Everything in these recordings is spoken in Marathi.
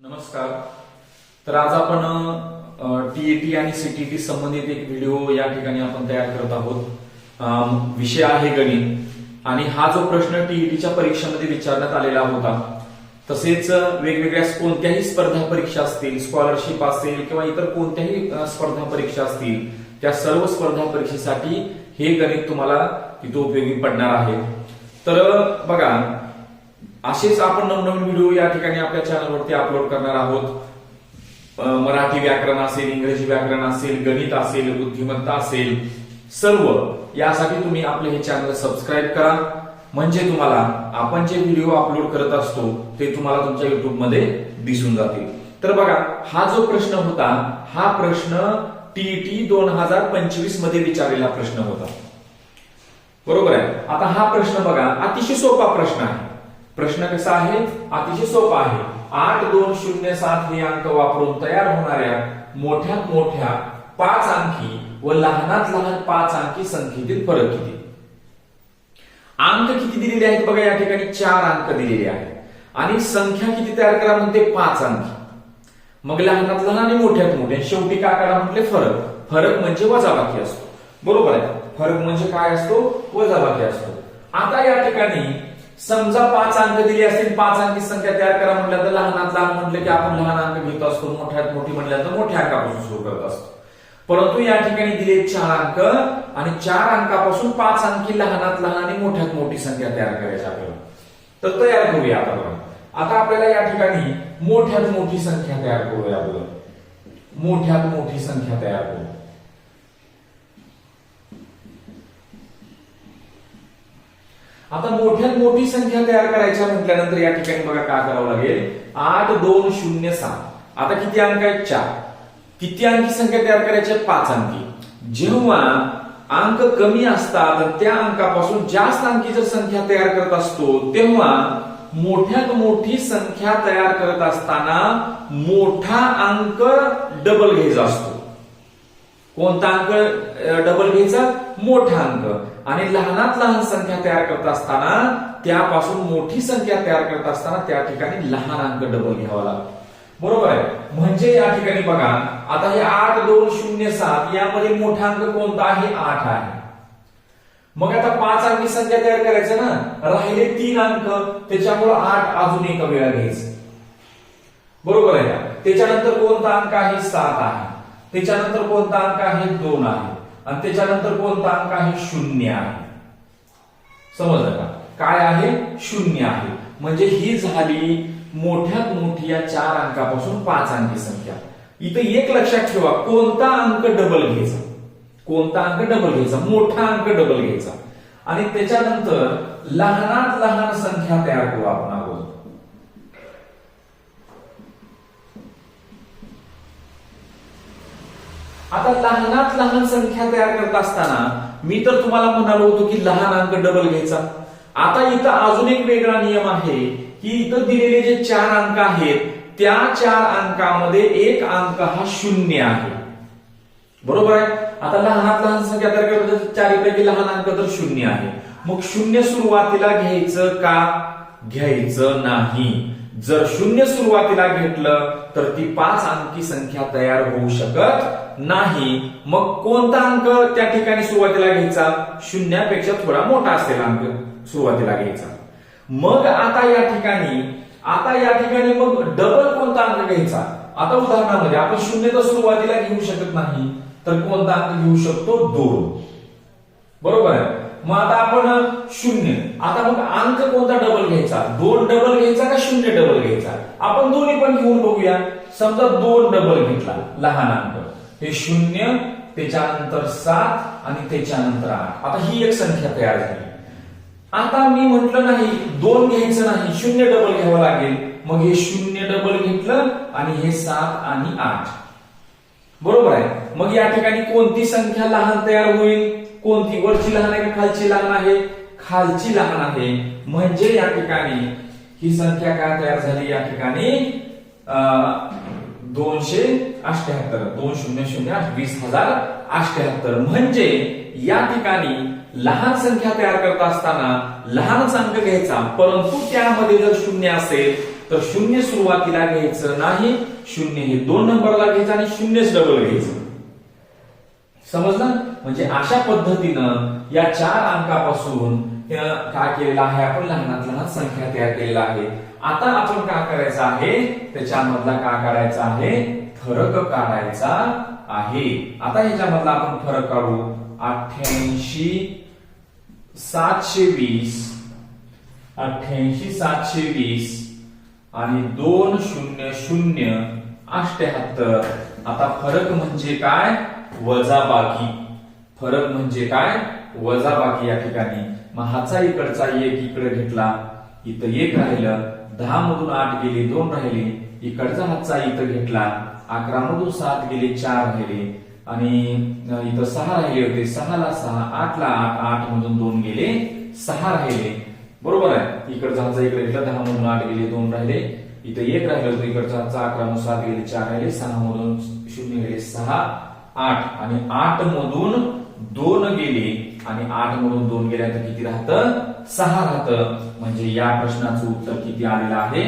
नमस्कार. तर आज आपण टीईटी आणि सीटीटी संबंधित एक व्हिडिओ या ठिकाणी आपण तयार करत आहोत. विषय आहे गणित. आणि हा जो प्रश्न टीईटीच्या परीक्षेमध्ये विचारण्यात आलेला होता तसेच वेगवेगळ्या कोणत्याही स्पर्धा परीक्षा असतील स्कॉलरशिप असेल किंवा इतर कोणत्याही स्पर्धा परीक्षा असतील त्या सर्व स्पर्धा परीक्षेसाठी हे गणित तुम्हाला तिथे उपयोगी पडणार आहे. तर बघा असेच आपण नवनवीन व्हिडिओ या ठिकाणी आपल्या चॅनलवरती अपलोड करणार आहोत. मराठी व्याकरण असेल इंग्रजी व्याकरण असेल गणित असेल बुद्धिमत्ता असेल सर्व यासाठी तुम्ही आपले हे चॅनल सबस्क्राईब करा. म्हणजे तुम्हाला आपण जे व्हिडिओ अपलोड करत असतो ते तुम्हाला तुमच्या युट्यूबमध्ये दिसून जातील. तर बघा हा जो प्रश्न होता हा प्रश्न टीईटी दोन हजार पंचवीसमध्ये विचारलेला प्रश्न होता. बरोबर आहे? आता हा प्रश्न बघा अतिशय सोपा प्रश्न आहे. प्रश्न कसा आहे? अतिशय सोपा आहे. आठ दोन शून्य सात हे अंक वापरून तयार होणाऱ्या मोठ्यात मोठ्या पाच अंकी व लहानात लहान पाच अंकी संख्येतील फरक किती? अंक किती दिलेले आहेत बघा या ठिकाणी? चार अंक दिलेले आहेत. आणि संख्या किती तयार करा म्हणते? पाच अंकी. मग लहानात लहान आणि मोठ्यात मोठ्या शेवटी काय करा म्हटले? फरक. फरक म्हणजे वजाबाकी असतो. बरोबर आहे? फरक म्हणजे काय असतो? वजाबाकी असतो. आता या ठिकाणी समजा पाच अंक दिले असतील पाच अंकी संख्या तयार करा म्हटलं तर लहानात लहान म्हटलं की आपण लहान अंक घेत असतो मोठ्यात मोठी म्हटल्यानंतर मोठ्या अंकापासून सुरू करत असतो. परंतु या ठिकाणी दिले चार अंक आणि चार अंकापासून पाच अंकी लहानात लहान आणि मोठ्यात मोठी संख्या तयार करायची आपल्याला. तर तयार करूया आपण. आता आपल्याला या ठिकाणी मोठ्यात मोठी संख्या तयार करूया आपण. मोठ्यात मोठी संख्या तयार करू. आता मोठ्यात मोठी संख्या तयार करायच्या म्हटल्यानंतर या ठिकाणी बघा काय करावं लागेल? आठ दोन शून्य सात आता किती अंक आहेत? चार. किती अंकी संख्या तयार करायची पाच अंकी. जेव्हा अंक कमी असतात त्या अंकापासून जास्त अंकी जर संख्या तयार करत असतो तेव्हा मोठ्यात मोठी संख्या तयार करत असताना मोठा अंक डबल घ्यायचा असतो. कोणता अंक डबल घ्यायचा? मोठा अंक आणि लहानात लहान संख्या तयार करत असताना त्यापासून मोठी संख्या तयार करत असताना त्या ठिकाणी लहान अंक डबल घ्यावा लागतो. बरोबर आहे? म्हणजे या ठिकाणी बघा आता हे आठ दोन शून्य सात यामध्ये मोठा अंक कोणता आहे? आठ आहे. मग आता पाच अंकी संख्या तयार करायचं ना? राहिले तीन अंक. त्याच्यामुळे आठ अजून एका वेळा घ्यायचं. बरोबर आहे त्याच्यानंतर कोणता अंक आहे? सात आहे. त्याच्यानंतर कोणता अंक आहे? दोन आहे. आणि त्याच्यानंतर कोणता अंक आहे? शून्य आहे. समजलं का? काय आहे? शून्य आहे. म्हणजे ही झाली मोठ्यात मोठी या चार अंकापासून पाच अंकी संख्या. इथं एक लक्षात ठेवा कोणता अंक डबल घ्यायचा? कोणता अंक डबल घ्यायचा? मोठा अंक डबल घ्यायचा. आणि त्याच्यानंतर लहानात लहान संख्या तयार करू आपण अगोदर आता लहानात लहान संख्या तयार करत असताना मी तर तुम्हाला म्हणालो होतो की लहान अंक डबल घ्यायचा. आता इथं अजून एक वेगळा नियम आहे की इथं दिलेले जे चार अंक आहेत त्या चार अंकामध्ये एक अंक हा शून्य आहे. बरोबर आहे? आता लहानात लहान संख्या तयार करत चारीपैकी लहान अंक तर शून्य आहे. मग शून्य सुरुवातीला घ्यायचं का? घ्यायचं नाही. जर शून्य सुरुवातीला घेतलं तर ती पाच अंकी संख्या तयार होऊ शकत नाही. मग कोणता अंक त्या ठिकाणी सुरुवातीला घ्यायचा? शून्यापेक्षा थोडा मोठा असेल अंक सुरुवातीला घ्यायचा. मग आता या ठिकाणी आता या ठिकाणी मग डबल कोणता अंक घ्यायचा? आता उदाहरणामध्ये आपण शून्य तर सुरुवातीला घेऊ शकत नाही तर कोणता अंक घेऊ शकतो? दोन. बरोबर आहे? मग आता आपण शून्य. आता मग अंक कोणता डबल घ्यायचा? दोन डबल घ्यायचा का शून्य डबल घ्यायचा? आपण दोन्ही पण घेऊन बघूया. समजा दोन डबल घेतला. लहान अंक. हे शून्य त्याच्यानंतर सात आणि त्याच्यानंतर आठ. आता ही एक संख्या तयार झाली. आता मी म्हटलं नाही दोन घ्यायचं नाही शून्य डबल घ्यावं लागेल. मग हे शून्य डबल घेतलं आणि हे सात आणि आठ. बरोबर आहे? मग या ठिकाणी कोणती संख्या लहान तयार होईल? कोणती वरची लहान आहे का खालची लहान आहे? खालची लहान आहे. म्हणजे या ठिकाणी ही संख्या काय तयार झाली? या ठिकाणी अं, दोनशे अष्ट्याहत्तर दोन शून्य शून्य वीस हजार अष्ट्याहत्तर म्हणजे या ठिकाणी लहान संख्या तयार करत असताना लहानच अंक घ्यायचा परंतु त्यामध्ये जर शून्य असेल तर शून्य सुरुवातीला घ्यायचं नाही. शून्य हे दोन नंबरला घ्यायचं आणि शून्यच डबल घ्यायचं. समजलं? म्हणजे अशा पद्धतीनं या चार अंकापासून काय केलेला आहे आपण लहानात लहान संख्या तयार केलेला आहे. आता आपण काय करायचं आहे? त्याच्यामधला काय काढायचा आहे? फरक काढायचा आहे. आता याच्यामधला आपण फरक काढू. अठ्ठ्याऐंशी सातशे वीस अठ्ठ्याऐंशी सातशे वीस आणि दोन शून्य शून्य अष्ट्याहत्तर आता फरक म्हणजे काय? वजाबाकी फरक म्हणजे काय? वजाबाकी या ठिकाणी. मग हाचा इकडचा एक इकडे घेतला इथं एक राहिलं दहा मधून आठ गेले दोन राहिले इकडचा हातचा इथं घेतला अकरा मधून सात गेले चार राहिले आणि इथं सहा राहिले होते सहाला सहा आठला आठ आठ मधून दोन गेले सहा राहिले. बरोबर आहे? इकडचा हातचा इकडे घेतला दहा मधून आठ गेले दोन राहिले. इथं एक राहिलं होतं इकडचा हातचा अकरा मधून सात गेले चार राहिले सहा मधून शून्य गेले सहा आठ. आणि आठ मधून दोन गेले आणि आठ मधून दोन गेल्यानंतर किती राहतं? सहा राहतं. म्हणजे या प्रश्नाचं उत्तर किती आलेलं आहे?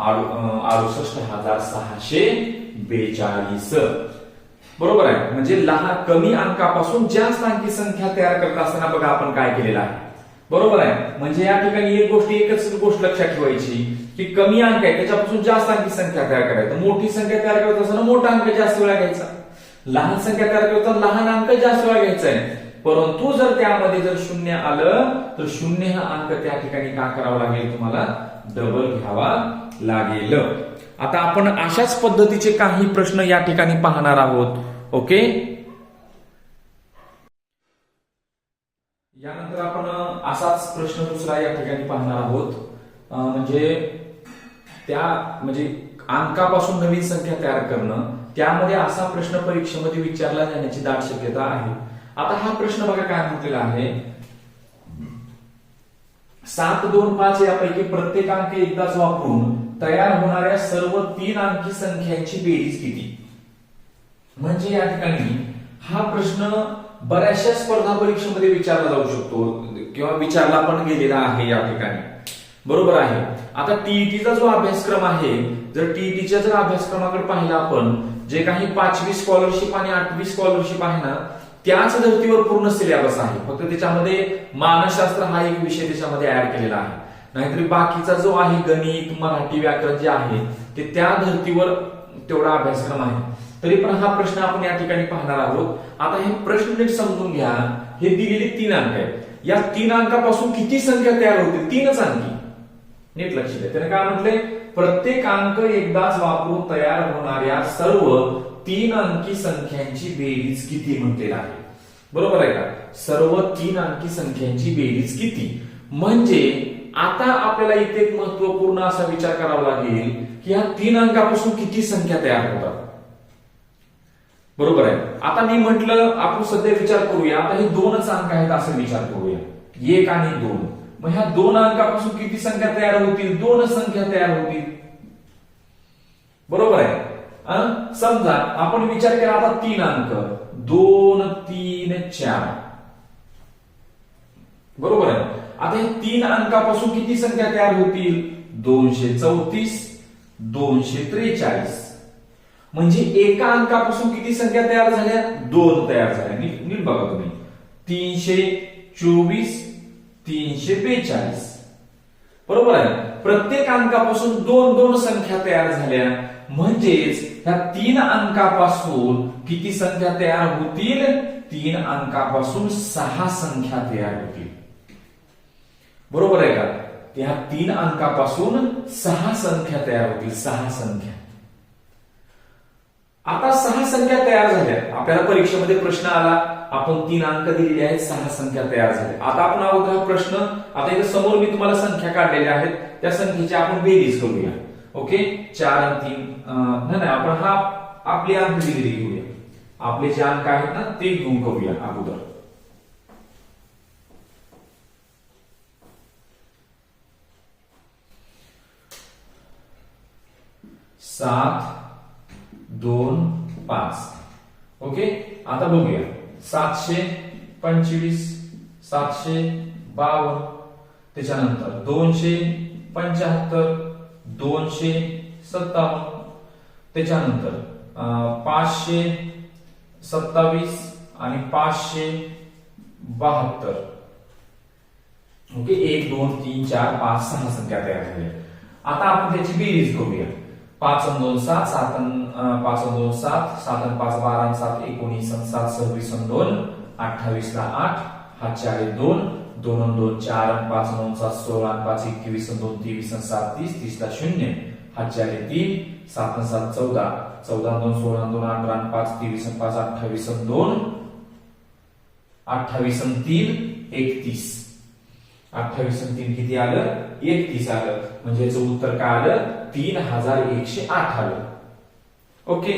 अडुसष्ट हजार सहाशे बेचाळीस. बरोबर आहे? म्हणजे लहान कमी अंकापासून जास्त अंकी संख्या तयार करत असताना बघा आपण काय केलेलं आहे. बरोबर आहे? म्हणजे या ठिकाणी एक गोष्ट एकच गोष्ट लक्षात ठेवायची की कमी अंक आहे त्याच्यापासून जास्त अंकी संख्या तयार करायचं. मोठी संख्या तयार करत असताना मोठा अंक जास्त वेळा घ्यायचा. लहान संख्या तयार करताना लहान अंक जास्त वेळा घ्यायचा आहे. परंतु जर त्यामध्ये जर शून्य आलं तर शून्य हा अंक त्या ठिकाणी का करावा लागेल? तुम्हाला डबल घ्यावा लागेल. आता आपण अशाच पद्धतीचे काही प्रश्न या ठिकाणी पाहणार आहोत. ओके? यानंतर आपण असाच प्रश्न दुसरा या ठिकाणी पाहणार आहोत. म्हणजे त्या म्हणजे अंकापासून नवीन संख्या तयार करणं. त्यामध्ये असा प्रश्न परीक्षेमध्ये विचारला जाण्याची दाट शक्यता आहे. आता हा प्रश्न बघा काय म्हटलेला आहे. सात दोन पाच यापैकी प्रत्येक अंक एकदाच वापरून तयार होणाऱ्या सर्व तीन अंकी संख्यांची बेरीज किती? म्हणजे या ठिकाणी हा प्रश्न बऱ्याचशा स्पर्धा परीक्षेमध्ये विचारला जाऊ शकतो किंवा विचारला पण गेलेला आहे या ठिकाणी. बरोबर आहे. आता टीईटीचा जो अभ्यासक्रम आहे जर टीईटीच्या जर अभ्यासक्रमाकडे पाहिला आपण जे काही पाचवी स्कॉलरशिप आणि आठवी स्कॉलरशिप आहे ना त्याच धर्तीवर पूर्ण सिलेबस आहे. फक्त त्याच्यामध्ये मानसशास्त्र हा एक विषय त्याच्यामध्ये ऍड केलेला आहे. नाहीतरी बाकीचा जो आहे गणित मराठी व्याकरण जे आहे ते त्या धर्तीवर तेवढा अभ्यासक्रम आहे. तरी पण हा प्रश्न आपण या ठिकाणी पाहणार आहोत. आता हे प्रश्न नीट समजून घ्या. हे दिलेले तीन अंक आहेत. या तीन अंकापासून किती संख्या तयार होते? तीनच अंकी. नीट लक्ष द्या. त्याने काय म्हटले? प्रत्येक अंक एकदाच वापरून तयार होणाऱ्या सर्व तीन अंकी संख्यांची बेरीज किती म्हटलेलं आहे? बरोबर आहे का? सर्व तीन अंकी संख्यांची बेरीज किती? म्हणजे आता आपल्याला इथे एक महत्त्वपूर्ण असा विचार करावा लागेल की या तीन अंकापासून किती संख्या तयार होतात? बरोबर आहे. आता मी म्हटलं आपण सध्या विचार करूया. आता हे दोनच अंक आहेत असं विचार करूया. एक आणि दोन. मग ह्या दोन अंकापासून किती संख्या तयार होतील? दोन संख्या तयार होतील. बरोबर आहे? समजा आपण विचार केला आता तीन अंक. दोन तीन चार. बरोबर आहे? आता हे तीन अंकापासून किती संख्या तयार होतील? दोनशे चौतीस दोनशे त्रेचाळीस. म्हणजे एका अंकापासून किती संख्या तयार झाल्या? दोन तयार झाल्या. नीट बघा तुम्ही. तीनशे चोवीस तीनशे बेचाळीस. बरोबर आहे? प्रत्येक अंकापासून दोन दोन संख्या तयार झाल्या. म्हणजेच ह्या तीन अंकापासून किती संख्या तयार होतील? तीन अंकापासून सहा संख्या तयार होतील. बरोबर आहे का? त्या तीन अंकापासून सहा संख्या तयार होतील. सहा संख्या. आता सहा संख्या तयार झाल्या. आपल्याला परीक्षेमध्ये प्रश्न आला. आपण तीन अंक दिलेले आहेत. सहा संख्या तयार झाल्या. आता आपण अवघा हा प्रश्न. आता इथे समोर मी तुम्हाला संख्या काढलेल्या आहेत. त्या संख्येची आपण बेरीज करूया. ओके? चार आणि तीन नाही नाही आपण हा आपली अंक दिलेली घेऊया. आपले जे अंक आहेत ना ते घेऊन करूया अगोदर. सात दोन पाच. ओके आता बघूया. सातशे पंचवीस सातशे बावन्न त्याच्यानंतर दोनशे पंच्याहत्तर दोनशे सत्तावन्न. त्याच्यानंतर पाचशे सत्तावीस आणि पाचशे बहात्तर. ओके एक दोन तीन चार पाच सहा संख्या तयार झाल्या. आता आपण त्याची बेरीज करूया. पाच अन दोन सात सात अन, पाच दोन सात सात पाच बारा सात एकोणीस सात सव्वीस दोन अठ्ठावीस ला आठ हा चार दोन दोन दोन चार पाच दोन सात सोळा पाच एकवीस दोन तेवीस सात तीस तीस ला शून्य हा चार तीन सात सात चौदा चौदा दोन सोळा दोन अठरा पाच तेवीस पाच अठ्ठावीस दोन अठ्ठावीस तीन एकतीस. अठ्ठावीस तीन किती आलं? एकतीस आलं. म्हणजे याचं उत्तर काय आलं? तीन हजार एकशे आठ आलं. ओके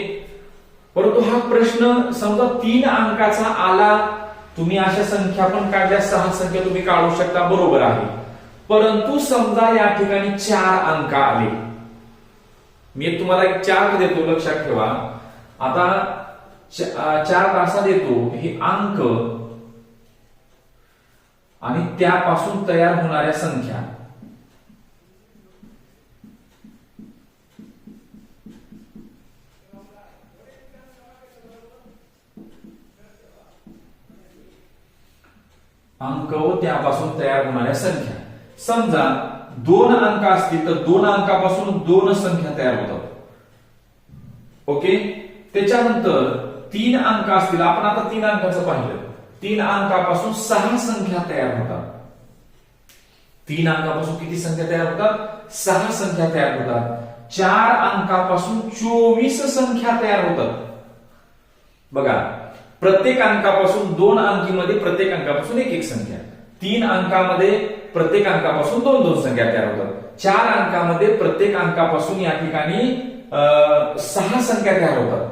परंतु हा प्रश्न समजा तीन अंकाचा आला तुम्ही अशा संख्या पण काढल्या सहा संख्या तुम्ही काढू शकता बरोबर आहे. परंतु समजा या ठिकाणी चार अंक आले. मी तुम्हाला एक चार देतो लक्षात ठेवा. आता चार तासा देतो हे अंक आणि त्यापासून तयार होणाऱ्या संख्या. अंक व त्यापासून तयार होणाऱ्या संख्या. समजा दोन अंक असतील तर दोन अंकापासून दोन संख्या तयार होतात. ओके? त्याच्यानंतर तीन अंक असतील. आपण आता तीन अंकाचं पाहिलं. तीन अंकापासून सहा संख्या तयार होतात. तीन अंकापासून किती संख्या तयार होतात? सहा संख्या तयार होतात. चार अंकापासून चोवीस संख्या तयार होतात. बघा प्रत्येक अंकापासून दोन अंकीमध्ये प्रत्येक अंकापासून एक एक संख्या. तीन अंकामध्ये प्रत्येक अंकापासून दोन दोन संख्या तयार होतात. चार अंकामध्ये प्रत्येक अंकापासून या ठिकाणी अं, सहा संख्या तयार होतात.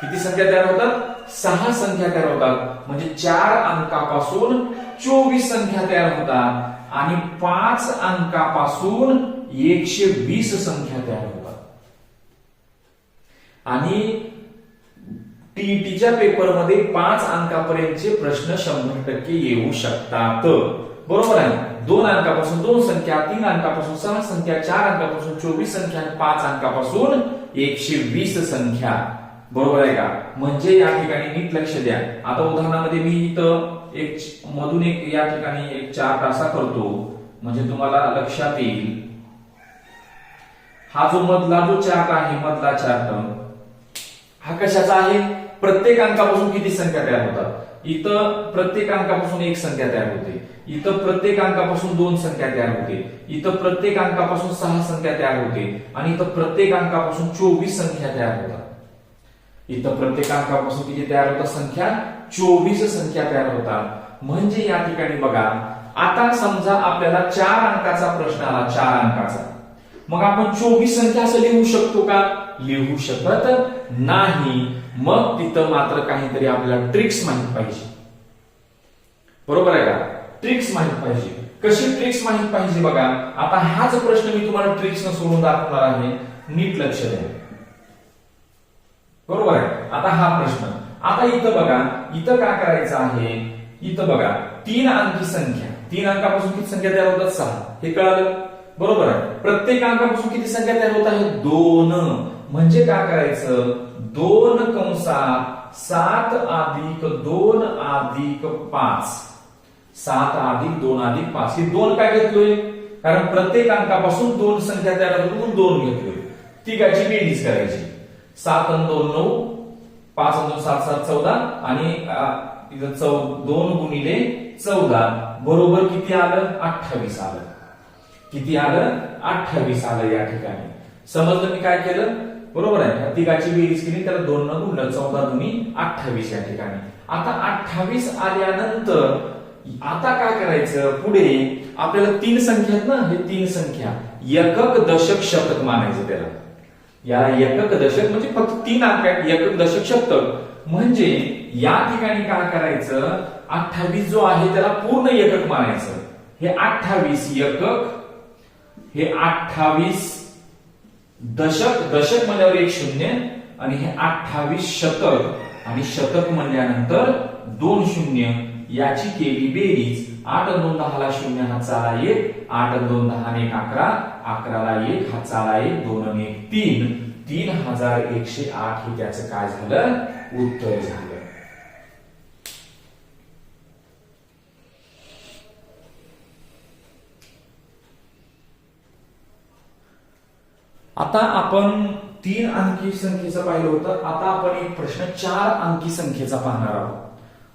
किती संख्या तयार होतात? सहा संख्या तयार होतात. म्हणजे चार अंकापासून चोवीस संख्या तयार होतात आणि पाच अंकापासून एकशे वीस संख्या तयार होतात. आणि टीईटीच्या पेपरमध्ये पाच अंकापर्यंतचे प्रश्न शंभर टक्के येऊ शकतात. बरोबर आहे? दोन अंकापासून दोन संख्या तीन अंकापासून सहा संख्या चार अंकापासून चोवीस संख्या आणि पाच अंकापासून एकशे वीस संख्या. बरोबर आहे का? म्हणजे या ठिकाणी नीट लक्ष द्या. आता उदाहरणामध्ये मी इथं एक मधून एक या ठिकाणी एक चार तासा करतो. म्हणजे तुम्हाला लक्षात येईल. हा जो मधला जो चार्ट आहे मधला चार्ट हा कशाचा आहे? प्रत्येक अंकापासून किती संख्या तयार होतात? इथं प्रत्येक अंकापासून एक संख्या तयार होते. इथं प्रत्येक अंकापासून दोन संख्या तयार होते. इथं प्रत्येक अंकापासून सहा संख्या तयार होते. आणि इथं प्रत्येक अंकापासून चोवीस संख्या तयार होतात. इथं प्रत्येक अंकापासून किती तयार होतात? संख्या चोवीस संख्या तयार होतात. म्हणजे या ठिकाणी बघा आता समजा आपल्याला चार अंकाचा प्रश्न आला चार अंकाचा. मग आपण चोवीस संख्या असं लिहू शकतो का? लिहू शकत नाही. मग तिथं मात्र काहीतरी आपल्याला ट्रिक्स माहीत पाहिजे. बरोबर आहे का? ट्रिक्स माहीत पाहिजे. कशी ट्रिक्स माहीत पाहिजे बघा? आता हाच प्रश्न मी तुम्हाला ट्रिक्स न सोडून दाखवणार आहे. नीट लक्ष द्या. बरोबर आहे? आता हा प्रश्न. आता इथं बघा इथं काय करायचं आहे? इथं बघा तीन अंकी संख्या. तीन अंकापासून किती संख्या तयार होतात? सहा. हे कळालं? बरोबर आहे? प्रत्येक अंकापासून किती संख्या तयार होत आहे दोन. म्हणजे काय करायचं? दोन कंसात सात अधिक दोन अधिक पाच. सात अधिक दोन अधिक पाच. हे दोन काय घेतलोय कारण प्रत्येक अंकापासून दोन संख्या तयार दोन दोन घेतलोय तिघाची बेरीज करायची. सात आणि दोन नऊ पाच अन दोन सात सात चौदा आणि इथं चौ दोन गुणिले चौदा. बरोबर किती आलं? अठ्ठावीस आलं. किती आलं? अठ्ठावीस आलं या ठिकाणी. समजलं मी काय केलं? बरोबर आहे. तिघाची बेरीज केली त्याला दोन न गुणलं चौदा दोन्ही अठ्ठावीस या ठिकाणी. आता अठ्ठावीस आल्यानंतर आता काय करायचं? पुढे आपल्याला तीन संख्या आहेत ना? हे तीन संख्या. एकक दशक शतक मानायचं त्याला. याला एकक दशक म्हणजे फक्त तीन अंक एकक दशक शतक. म्हणजे या ठिकाणी काय करायचं? अठ्ठावीस जो आहे त्याला पूर्ण एकक मानायचं. हे अठ्ठावीस एकक हे अठ्ठावीस दशक दशक म्हणल्यावर एक शून्य आणि हे अठ्ठावीस शतक आणि शतक म्हणल्यानंतर दोन शून्य. याची केली बेरीज. आठ दोन दहाला शून्य हा चाला एक. आठ दोन दहा एक अकरा. अकराला एक हा चाला एक दोन एक तीन. तीन हजार एकशे आठ हे त्याचं काय झालं? उत्तर झालं. आता आपण तीन अंकी संख्येचं पाहिलं होतं. आता आपण एक प्रश्न चार अंकी संख्येचा पाहणार आहोत.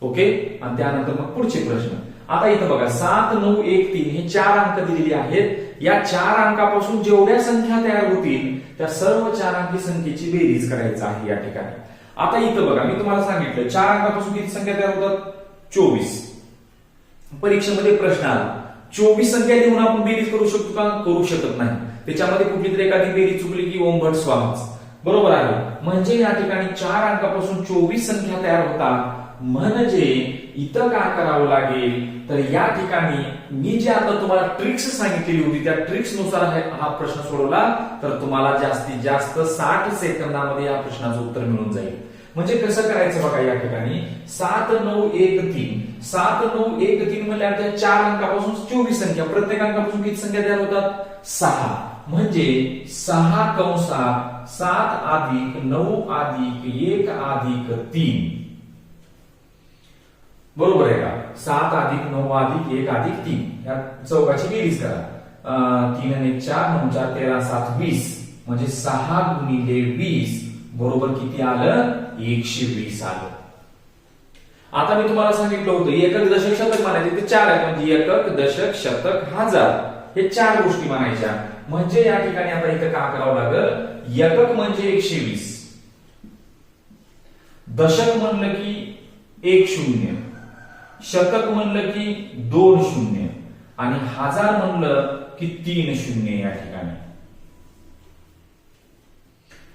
ओके? आणि त्यानंतर मग पुढचे प्रश्न. आता इथं बघा सात नऊ एक तीन हे चार अंक दिलेले आहेत. या चार अंकापासून जेवढ्या संख्या तयार होतील त्या सर्व चार अंकी संख्येची बेरीज करायचं आहे या ठिकाणी. आता इथं बघा मी तुम्हाला सांगितलं चार अंकापासून किती संख्या तयार होतात? चोवीस. परीक्षेमध्ये प्रश्न आला. चोवीस संख्या देऊन आपण बेरीज करू शकतो का? करू शकत नाही. त्याच्यामध्ये कुठली तरी एखादी बेरी चुकली की ओंभट स्वामीच. बरोबर आहे. म्हणजे या ठिकाणी चार अंकापासून चोवीस संख्या तयार होतात. म्हणजे इथं काय करावं लागेल? तर या ठिकाणी मी जे आता तुम्हाला ट्रिक्स सांगितलेली होती त्या ट्रिक्सनुसार हा- प्रश्न सोडवला तर तुम्हाला जास्तीत जास्त साठ सेकंदामध्ये या प्रश्नाचं उत्तर मिळून जाईल. म्हणजे कसं करायचं बघा या ठिकाणी? सात नऊ एक तीन. सात नऊ एक तीन म्हणजे चार अंकापासून चोवीस संख्या. प्रत्येक अंकापासून किती संख्या तयार होतात? सहा. म्हणजे सहा कंसात सात अधिक नऊ अधिक एक अधिक तीन. बरोबर आहे का? सात अधिक नऊ अधिक एक अधिक तीन. या चौकाची बेरीज करा. तीन आणि चार नऊ चार तेरा सात वीस. म्हणजे सहा गुणिले वीस. बरोबर किती आलं? एकशे वीस आलं. आता मी तुम्हाला सांगितलं होतं एकक दशक शतक म्हणायचे ते चार आहे म्हणजे एकक दशक शतक हजार. हे चार गोष्टी म्हणायच्या. म्हणजे या ठिकाणी आता इथं का करावं लागल? एकक म्हणजे एकशे वीस. दशक म्हणलं की एक शून्य. शतक म्हणलं की दोन शून्य. आणि हजार म्हणलं की तीन शून्य या ठिकाणी.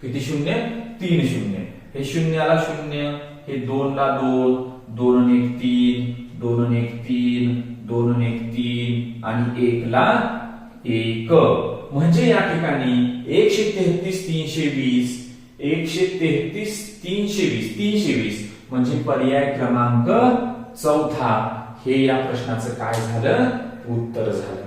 किती शून्य? तीन शून्य. हे शून्याला शून्य हे दोनला दोन दोन एक तीन दोन एक तीन दोन एक तीन आणि एक ला एक. म्हणजे या ठिकाणी एकशे तेहतीस तीनशे वीस एकशे तेहतीस तीनशे वीस तीनशे वीस. म्हणजे पर्याय क्रमांक चौथा. हे या प्रश्नाचं काय झालं? उत्तर झालं.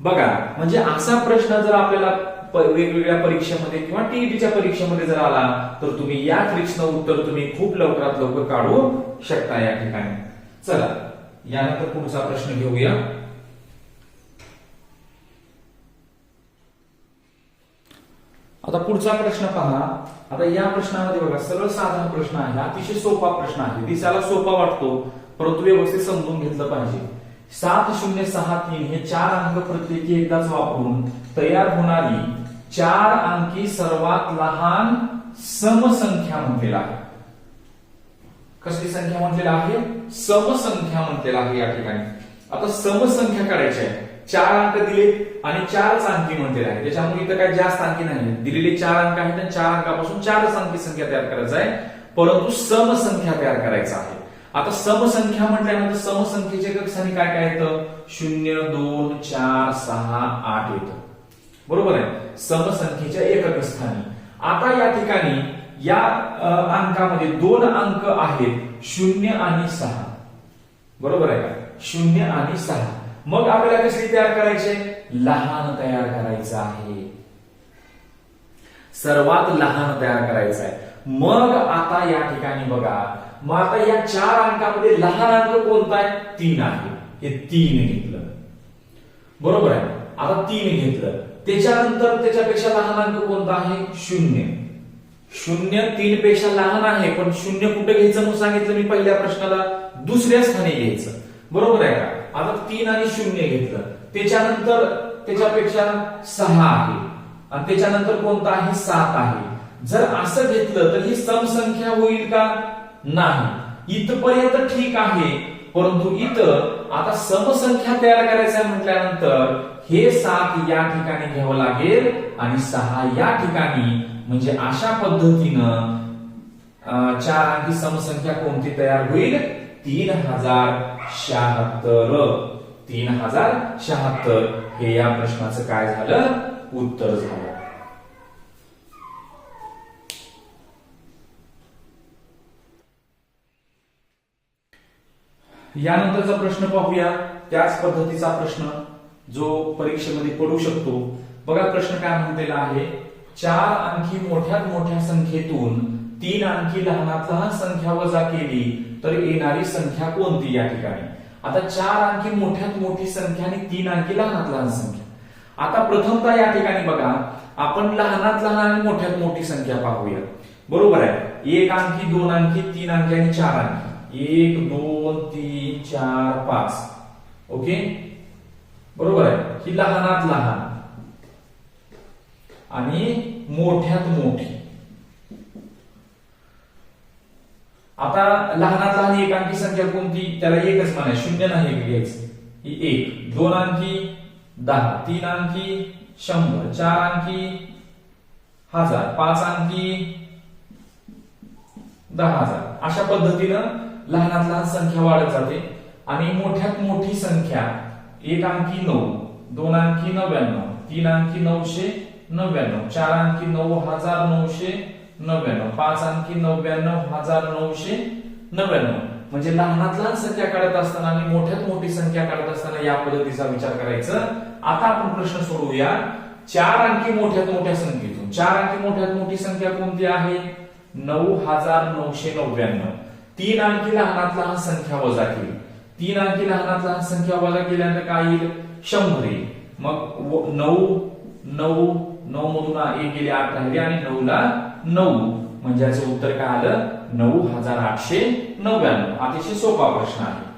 बघा म्हणजे असा प्रश्न जर आपल्याला वेगवेगळ्या परीक्षेमध्ये किंवा टीईटीच्या परीक्षेमध्ये जर आला तर तुम्ही या ट्रिक्सनं उत्तर तुम्ही खूप लवकरात लवकर काढू शकता या ठिकाणी. चला. यानंतर पुढचा प्रश्न घेऊया. आता पुढचा प्रश्न पहा. आता या प्रश्नामध्ये बघा सरळ साधा प्रश्न आहे. अतिशय सोपा प्रश्न आहे. दिसायला सोपा वाटतो परंतु व्यवस्थित समजून घेतलं पाहिजे. सात शून्य सहा तीन हे चार अंक प्रत्येकी एकदाच वापरून तयार होणारी चार अंकी सर्वात लहान समसंख्या म्हटलेला आहे. कसली संख्या म्हटलेला आहे? समसंख्या म्हटलेला आहे या ठिकाणी. आता समसंख्या काढायची आहे. चार अंक दिले आणि चारच अंकी म्हटलेले आहे. त्याच्यामुळे इथं काही जास्त अंकी नाही दिलेले चार अंक आहेत आणि चार अंकापासून चारच अंकी संख्या तयार करायचं आहे. परंतु समसंख्या तयार करायचा आहे. आता समसंख्या म्हटल्यानंतर समसंख्येचे कक्षाने काय काय येतं? शून्य दोन चार सहा आठ येतं. बरोबर आहे? समसंख्येच्या एकक स्थानी आता या ठिकाणी या अंकामध्ये दोन अंक आहेत शून्य आणि सहा. बरोबर आहे का? शून्य आणि सहा. मग आपल्याला कसे तयार करायचे? लहान तयार करायचं आहे. सर्वात लहान तयार करायचं आहे. मग आता या ठिकाणी बघा. मग आता या चार अंकामध्ये लहान अंक कोणता आहे? तीन आहे. हे तीन घेतलं. बरोबर आहे. आता तीन घेतलं. त्याच्यानंतर त्याच्यापेक्षा लहान अंक कोणता आहे? शून्य. शून्य तीन पेक्षा लहान आहे पण शून्य कुठे घ्यायचं म्हणून सांगितलं मी पहिल्या प्रश्नाला? दुसऱ्या स्थानी घ्यायचं. बरोबर आहे का? आता तीन आणि शून्य घेतलं. त्याच्यानंतर त्याच्यापेक्षा सहा आहे. आणि त्याच्यानंतर कोणता आहे? सात आहे. जर असं घेतलं तर ही समसंख्या होईल का? नाही. इथपर्यंत ठीक आहे परंतु इथं आता समसंख्या तयार करायचं म्हटल्यानंतर हे सात या ठिकाणी घ्यावं लागेल आणि सहा या ठिकाणी म्हणजे अशा पद्धतीनं चार अंकी समसंख्या कोणती तयार होईल? तीन हजार शहात्तर. तीन हजार शहात्तर. हे या प्रश्नाचं काय झालं? उत्तर झालं. यानंतरचा प्रश्न पाहूया. त्याच पद्धतीचा प्रश्न. जो परीक्षेमध्ये पडू शकतो. बघा प्रश्न काय म्हणलेला आहे. चार अंकी मोठ्यात मोठ्या संख्येतून तीन अंकी लहानात लहान संख्या वजा केली तर येणारी संख्या कोणती या ठिकाणी? आता चार अंकी मोठ्यात मोठी संख्या आणि तीन अंकी लहानात लहान संख्या. आता प्रथमतः या ठिकाणी बघा आपण लहानात लहान आणि मोठ्यात मोठी संख्या पाहूया. बरोबर आहे. एक अंकी दोन अंकी तीन अंकी आणि चार अंकी एक दोन तीन चार पाच. ओके? बरोबर आहे? ही लहानात लहान. आणि मोठ्यात मोठी. आता लहानात लहान एक अंकी संख्या कोणती? त्याला एकच म्हणाय शून्य नाही एक घ्यायचं. ही एक. दोन अंकी दहा. तीन अंकी शंभर. चार अंकी हजार. पाच अंकी दहा हजार. अशा पद्धतीनं लहानात लहान संख्या वाढत जाते. आणि मोठ्यात मोठी संख्या एक अंकी नऊ दोन अंकी नव्याण्णव तीन अंकी नऊशे नव्याण्णव चार अंकी नऊ हजार नऊशे नव्याण्णव पाच अंकी नव्याण्णव हजार नऊशे नव्याण्णव. म्हणजे लहानात लहान संख्या काढत असताना आणि मोठ्यात मोठी संख्या काढत असताना या पद्धतीचा विचार करायचा. आता आपण प्रश्न सोडवूया. चार अंकी मोठ्यात मोठ्या संख्येतून. चार अंकी मोठ्यात मोठी संख्या कोणती आहे? नऊ हजार नऊशे नव्याण्णव. तीन अंकी लहानात लहान संख्या वजा केली. तीन अंकी लहानाचा संख्या वजा केल्यानंतर काय येईल? शंभर येईल. मग नऊ नऊ नऊ मधून एक गेले आठ राहिले आणि नऊ ला नऊ. म्हणजे याचं उत्तर काय आलं? नऊ हजार आठशे नव्याण्णव. अतिशय सोपा प्रश्न आहे.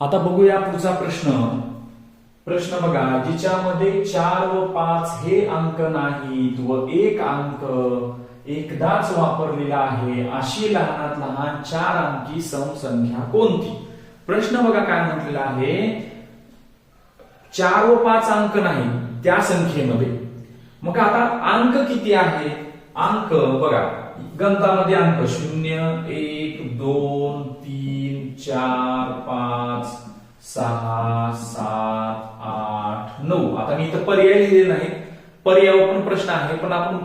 आता बघूया पुढचा प्रश्न. प्रश्न बघा जिच्यामध्ये चार व पाच हे अंक नाहीत व एक अंक एकदाच वापरलेला आहे. अशी लहानात लहान चार अंकी समसंख्या कोणती? प्रश्न बघा काय म्हटलेला आहे. चार व पाच अंक नाही त्या संख्येमध्ये. मग आता अंक किती आहे? अंक बघा गणतामध्ये अंक शून्य एक दोन तीन चार पाच सहा सात आठ नऊ. आता मी इथं पर्याय लिहिले नाही. पर्याय पण प्रश्न आहे पण आपण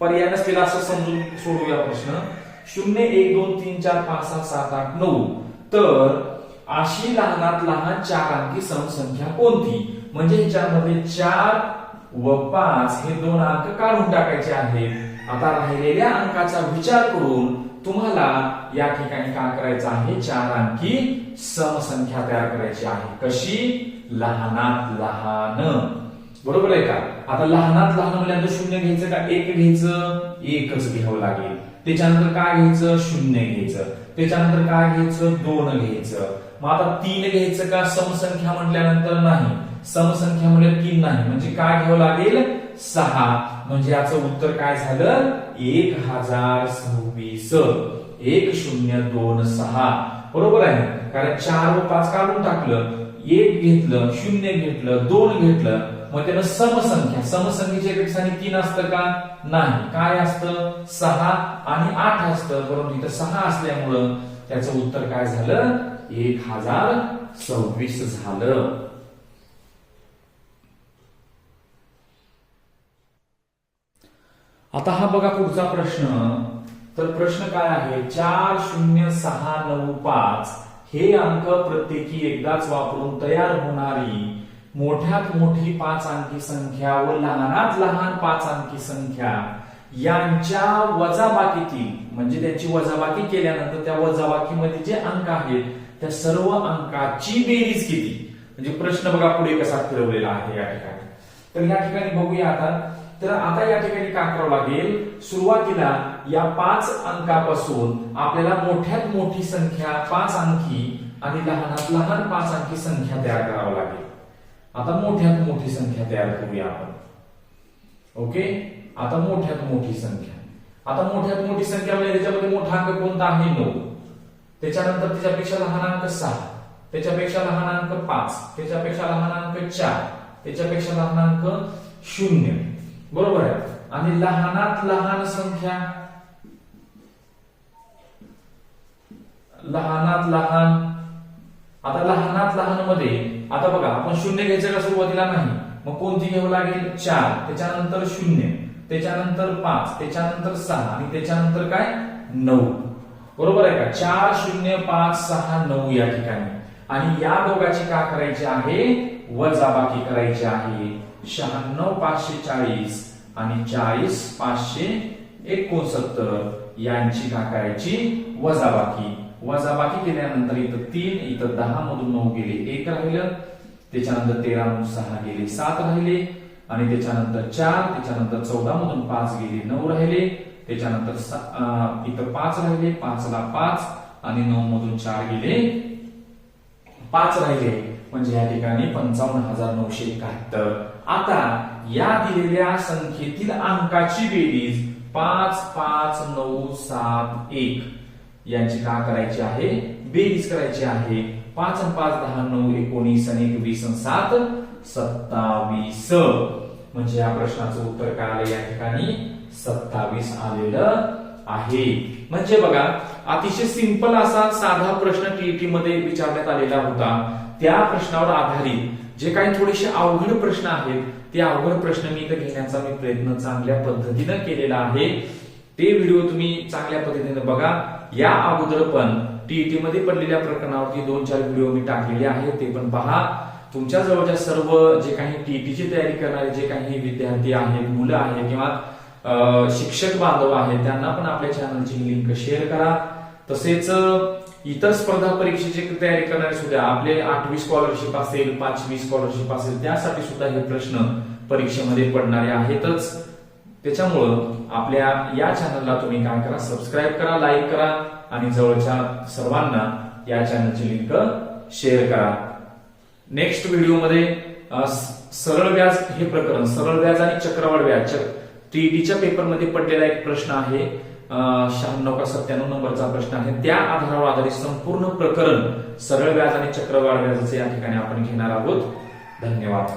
पर्याय नसलेला असं समजून सोडूया प्रश्न. शून्य एक दोन तीन चार पाच सहा सात आठ नऊ. तर अशी लहानात लहान चार अंकी समसंख्या कोणती? म्हणजे ह्याच्यामध्ये चार व पाच हे दोन अंक काढून टाकायचे आहेत. आता राहिलेल्या अंकाचा विचार करून तुम्हाला या ठिकाणी काय करायचं आहे? चार अंकी समसंख्या तयार करायची आहे. कशी? लहानात लहान. बरोबर आहे का? आता लहानात लहान मुलांना शून्य घ्यायचं का एक घ्यायचं? एकच घ्यावं लागेल. त्याच्यानंतर काय घ्यायचं? शून्य घ्यायचं. त्याच्यानंतर काय घ्यायचं? दोन घ्यायचं. मग आता तीन घ्यायचं का समसंख्या म्हटल्यानंतर नाही. समसंख्या म्हणजे तीन नाही. म्हणजे काय घ्यावं लागेल? सहा. म्हणजे याचं उत्तर काय झालं? एक हजार सव्वीस. एक शून्य दोन सहा. बरोबर आहे? कारण चार व पाच काढून टाकलं. एक घेतलं शून्य घेतलं दोन घेतलं. मग त्यानं समसंख्या समसंख्येच्या ठिकाणी तीन असतं का? नाही. काय असतं? सहा आणि आठ असतं. परंतु इथं सहा असल्यामुळं त्याचं उत्तर काय झालं? एक हजार सव्वीस झालं. आता हा बघा पुढचा प्रश्न. तर प्रश्न काय आहे? चार शून्य सहा नऊ पाच हे अंक प्रत्येकी एकदाच वापरून तयार होणारी मोठ्यात मोठी पाच अंकी संख्या व लहानात लहान पाच अंकी संख्या यांच्या वजाबाकीतील म्हणजे त्याची वजाबाकी केल्यानंतर त्या वजाबाकीमध्ये जे अंक आहेत त्या सर्व अंकाची बेरीज किती? म्हणजे प्रश्न बघा पुढे कसा फिरवलेला आहे या ठिकाणी. तर या ठिकाणी बघूया आता. तर आता या ठिकाणी काय करावं लागेल? सुरुवातीला या पाच अंकापासून आपल्याला मोठ्यात मोठी संख्या पाच अंकी आणि लहानात लहान पाच अंकी संख्या तयार करावं लागेल. आता मोठ्यात मोठी संख्या तयार करूया आपण. ओके? आता मोठ्यात मोठी संख्या. आता मोठ्यात मोठी संख्या म्हणजे त्याच्यामध्ये मोठा अंक कोणता आहे? नऊ. त्याच्यानंतर त्याच्यापेक्षा लहान अंक सहा. त्याच्यापेक्षा लहान अंक पाच. त्याच्यापेक्षा लहान अंक चार. त्याच्यापेक्षा लहान अंक शून्य. बरोबर आहे? आणि लहानात लहान संख्या? लहानात लहान आता लहानात लहानमध्ये आता बघा आपण शून्य घ्यायचं का सुरुवातीला नाही? मग कोणती घ्यावं लागेल? चार. त्याच्यानंतर शून्य. त्याच्यानंतर पाच. त्याच्यानंतर सहा. आणि त्याच्यानंतर काय? नऊ. बरोबर आहे का? चार शून्य पाच सहा नऊ या ठिकाणी. आणि या दोघाची का करायची आहे? वजाबाकी करायची आहे. शहाण्णव पाचशे चाळीस आणि चाळीस पाचशे एकोणसत्तर. यांची का करायची? वजाबाकी वजाबाकी केल्यानंतर इथं तीन इथं दहा मधून नऊ गेले एक राहिलं त्याच्यानंतर तेरा मधून सहा गेले सात राहिले आणि त्याच्यानंतर चार त्याच्यानंतर चौदा मधून पाच गेले नऊ राहिले त्याच्यानंतर इथं पाच राहिले पाचला पाच आणि नऊ मधून चार गेले पाच राहिले. म्हणजे या ठिकाणी पंचावन्न हजार नऊशे एकाहत्तर. आता या दिलेल्या संख्येतील अंकाची बेरीज पाच पाच नऊ सात एक. यांची का करायची आहे? बेरीज करायची आहे. पाच आणि पाच दहा नऊ एकोणीस आणि एक वीस आणि सात सत्तावीस. म्हणजे या प्रश्नाचं उत्तर काय आलं? या ठिकाणी सत्तावीस आलेलं आहे. म्हणजे बघा अतिशय सिंपल असा साधा प्रश्न टीईटी मध्ये विचारण्यात आलेला होता. त्या प्रश्नावर आधारित जे काही थोडेसे अवघड प्रश्न आहेत ते अवघड प्रश्न मी इथं घेण्याचा मी प्रयत्न चांगल्या पद्धतीनं केलेला आहे. ते व्हिडिओ तुम्ही चांगल्या पद्धतीने बघा. या अगोदर पण टीईटी मध्ये पडलेल्या प्रकरणावरती दोन चार व्हिडिओ मी टाकलेले आहेत ते पण पहा. तुमच्या जवळच्या सर्व जे काही टीईटीची तयारी करणारे जे काही विद्यार्थी आहेत मुलं आहेत किंवा शिक्षक बांधव आहेत त्यांना पण आपल्या चॅनलची लिंक शेअर करा. तसेच इतर स्पर्धा परीक्षेची तयारी करणारे सुद्धा आपले आठवी स्कॉलरशिप असेल पाचवी स्कॉलरशिप असेल त्यासाठी सुद्धा हे प्रश्न परीक्षेमध्ये पडणारे आहेतच. त्याच्यामुळं आपल्या या चॅनलला तुम्ही काय करा सबस्क्राईब करा लाईक करा आणि जवळच्या सर्वांना या चॅनलची लिंक शेअर करा. नेक्स्ट व्हिडिओमध्ये सरळ व्याज हे प्रकरण सरळ व्याज आणि चक्रवाढ व्याज. टीईटीच्या पेपरमध्ये पडलेला एक प्रश्न आहे शहाण्णव का सत्त्याण्णव नंबरचा प्रश्न आहे. त्या आधारावर आधारित संपूर्ण प्रकरण सरळ व्याज आणि चक्रवाढ व्याजाचे या ठिकाणी आपण घेणार आहोत. धन्यवाद.